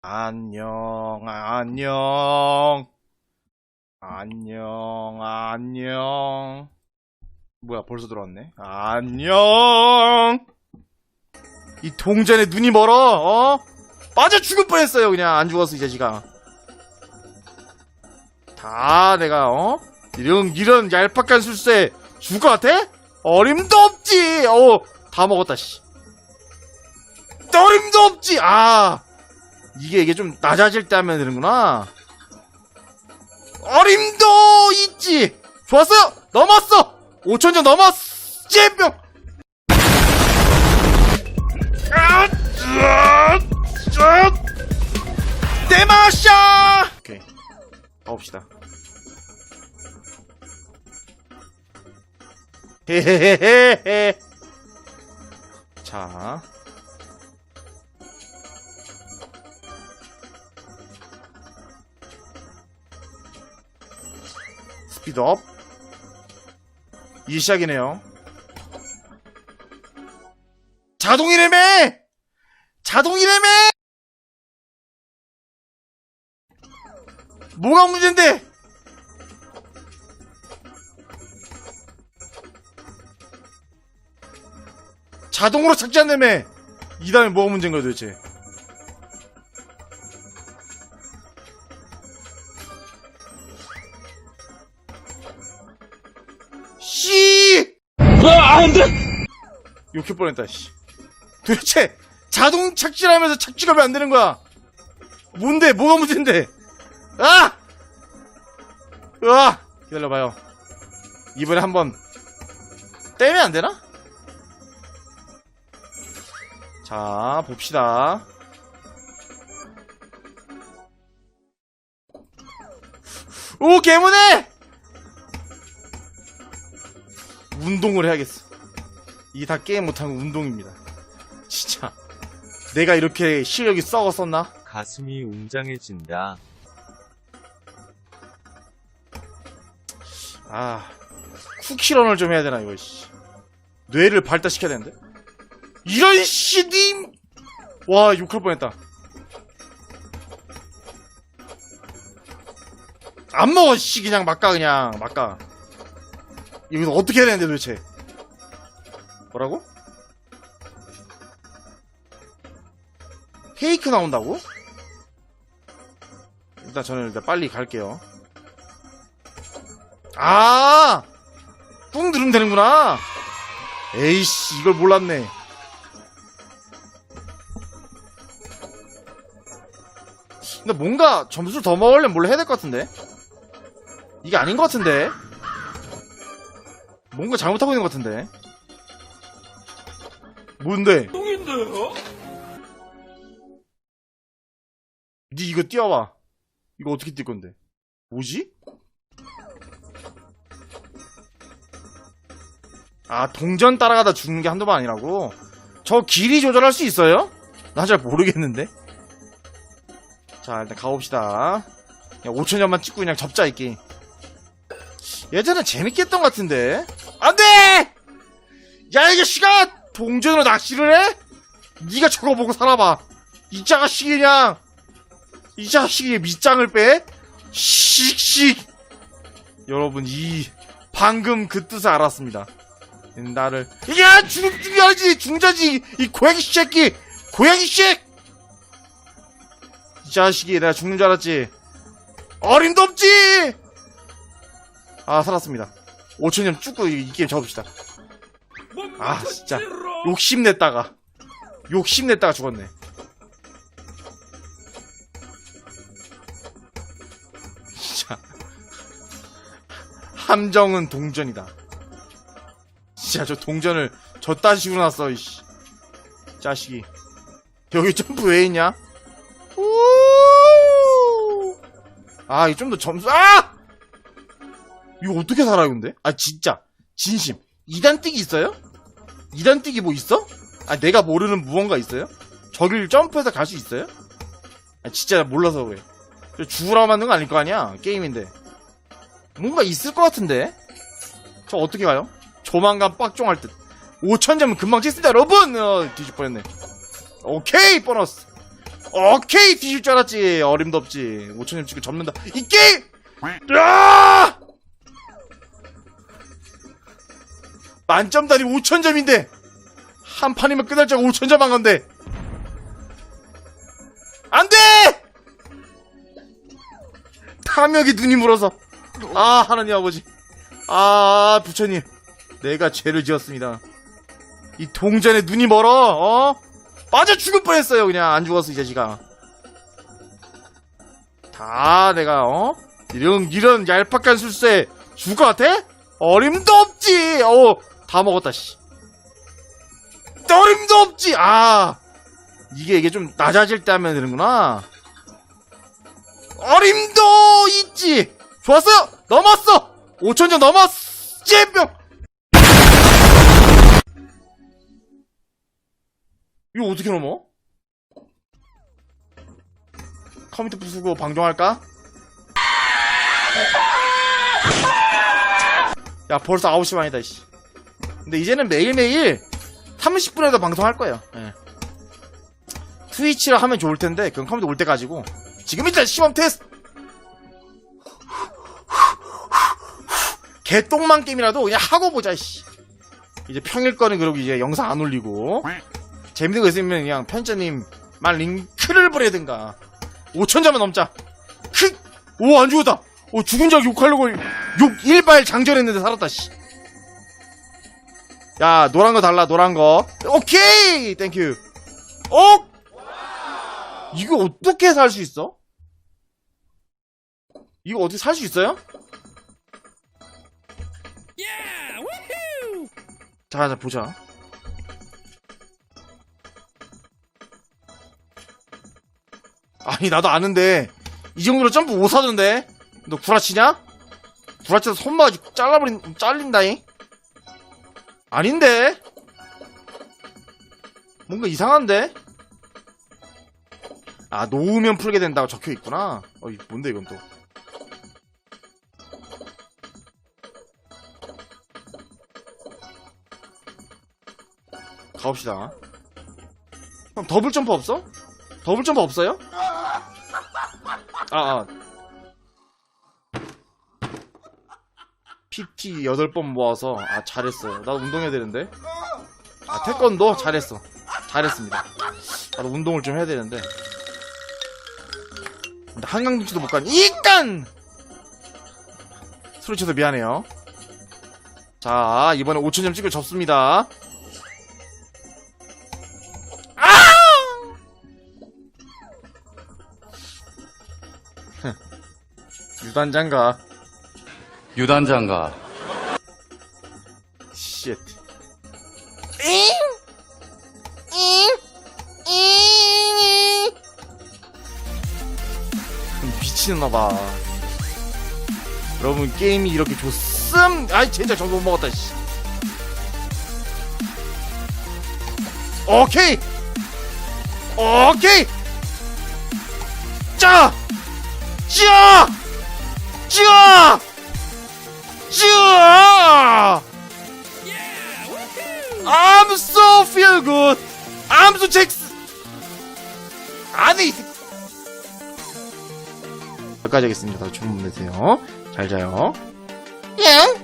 안녕, 안녕. 안녕, 안녕. 뭐야, 벌써 들어왔네? 안녕. 이 동전에 눈이 멀어, 어? 빠져 죽을 뻔했어요, 그냥. 안 죽었어, 이 자식아. 다 내가, 어? 이런, 이런 얄팍한 술수에 죽을 것 같아? 어림도 없지! 어, 다 먹었다, 씨. 어림도 없지! 아! 이게, 이게 좀 낮아질 때 하면 되는구나. 어림도 있지! 좋았어요! 넘었어! 5천 점 넘었어! 잼병! 대마샤! 오케이. 가봅시다. 헤헤헤헤헤. 자. 스피드업. 이 시작이네요. 자동이래매! 자동이래매! 뭐가 문제인데? 자동으로 착지한다며! 이 다음에 뭐가 문제인 거야 도대체? 욕할 뻔했다, 씨. 도대체, 자동 착지를 하면서 착지가 왜 안 되는 거야? 뭔데? 뭐가 문제인데? 아! 으아! 기다려봐요. 이번에 한번, 떼면 안 되나? 자, 봅시다. 오, 개문해! 운동을 해야겠어. 이게 다 게임 못하는 운동입니다. 진짜. 내가 이렇게 실력이 썩었었나? 가슴이 웅장해진다. 아, 쿠키런을 좀 해야 되나, 이거, 씨. 뇌를 발달시켜야 되는데? 이런 씨님! 와, 욕할 뻔했다. 안 먹어, 씨, 그냥, 막가, 그냥, 막가. 이거 어떻게 해야 되는데, 도대체? 뭐라고? 케이크 나온다고? 일단 저는 일단 빨리 갈게요. 아! 꾹 누르면 되는구나! 에이씨, 이걸 몰랐네. 근데 뭔가 점수를 더 먹으려면 뭘 해야 될 것 같은데? 이게 아닌 것 같은데? 뭔가 잘못하고 있는 것 같은데? 뭔데? 똥인데요? 니 이거 띄워봐. 이거 어떻게 뛸 건데? 뭐지? 아, 동전 따라가다 죽는 게 한두 번 아니라고? 저 길이 조절할 수 있어요? 나 잘 모르겠는데? 자, 일단 가봅시다. 그냥 5천점만 찍고 그냥 접자, 이 게임. 예전에 재밌게 했던 것 같은데? 안 돼! 야, 이 자식아! 동전으로 낚시를 해? 니가 저거 보고 살아봐. 이 자식이 그냥, 이 자식이 밑장을 빼? 씩씩! 여러분, 이, 방금 그 뜻을 알았습니다. 나를, 야! 죽, 죽여야지! 중자지! 이 고양이 새끼! 고양이 씨! 이 자식이 내가 죽는 줄 알았지? 어림도 없지! 아, 살았습니다. 5천년 쭉 이, 이 게임 접읍시다. 아, 진짜. 욕심냈다가. 욕심냈다가 죽었네. 진짜. 함정은 동전이다. 진짜 저 동전을 저딴 식으로 놨어, 이씨. 자식이. 여기 점프 왜 있냐? 우! 아, 이 좀 더 점수, 아! 이거 어떻게 살아요, 근데? 아, 진짜. 진심. 2단 뛰기 있어요? 2단 뛰기 뭐 있어? 아, 내가 모르는 무언가 있어요? 저길 점프해서 갈 수 있어요? 아, 진짜 몰라서 그래. 저 죽으라고 만든 거 아닐 거 아니야? 게임인데. 뭔가 있을 것 같은데? 저 어떻게 가요? 조만간 빡종할 듯. 5천점은 금방 찍습니다, 여러분! 어, 뒤집 뻔했네. 오케이, 보너스! 오케이 뒤질 줄 알았지 어림도 없지 5천점 찍고 접는다 이 게임 야 만점 단위 5천 점인데 한 판이면 끝날 줄 알고 5천 점 한 건데. 안 돼! 탐욕이 눈이 물어서. 아 하나님 아버지. 아 부처님. 내가 죄를 지었습니다. 이 동전에 눈이 멀어 어? 빠져 죽을 뻔했어요 그냥. 안 죽었어 이 자식아 다 내가 어? 이런 이런 얄팍한 술수에 죽을 것 같아? 어림도 없지! 어 다 먹었다 씨. 어림도 없지! 아! 이게 이게 좀 낮아질 때 하면 되는구나. 어림도 있지! 좋았어요! 넘었어! 5천점 넘었지 뿅 이거 어떻게 넘어? 컴퓨터 부수고 방종할까? 야 벌써 9시 반이다 씨. 근데 이제는 매일매일 30분에도 방송할 거예요 예. 트위치를 하면 좋을 텐데 그건 컴퓨터 올 때 가지고 지금 일단 시범 테스트 개똥만 게임이라도 그냥 하고 보자 씨. 이제 평일 거는 그러고 이제 영상 안 올리고 재밌는 거 있으면 그냥 편집자님 만 링크를 보내든가 5천 점은 넘자 크! 오안 죽었다 오 죽은 자 욕하려고 욕 일발 장전했는데 살았다 씨. 야 노란 거 달라 노란 거 오케이 땡큐 어? 이거 어떻게 살 수 있어? 이거 어떻게 살 수 있어요? 자, 자, 보자. 아니, 나도 아는데, 이 정도로 점프 못 하던데? 너 구라치냐? 구라쳐서 손바지 잘라버린, 잘린다잉? 아닌데? 뭔가 이상한데? 아, 놓으면 풀게 된다고 적혀 있구나. 어, 이 뭔데, 이건 또. 가봅시다. 형, 더블 점프 없어? 더블 점프 없어요? 아, 아. PT 8번 모아서, 아, 잘했어. 나도 운동해야 되는데. 아, 태권도? 잘했어. 잘했습니다. 나도 운동을 좀 해야 되는데. 근데 한강김치도 못 간, 이깐! 소리 쳐서 미안해요. 자, 이번에 5천점 찍을 접습니다. 유단장가. 유단장가 쉣. 미치는나봐. 여러분 게임이 이렇게 좋음. 아이 진짜 저도 못 먹었다. 씨. 오케이. 오케이. 짜. 짜. 짜. 짜. I'm so feel good. I'm so 잭스. 아니. 여기까지 하겠습니다. 좋은 밤 되세요. 잘 자요. 예.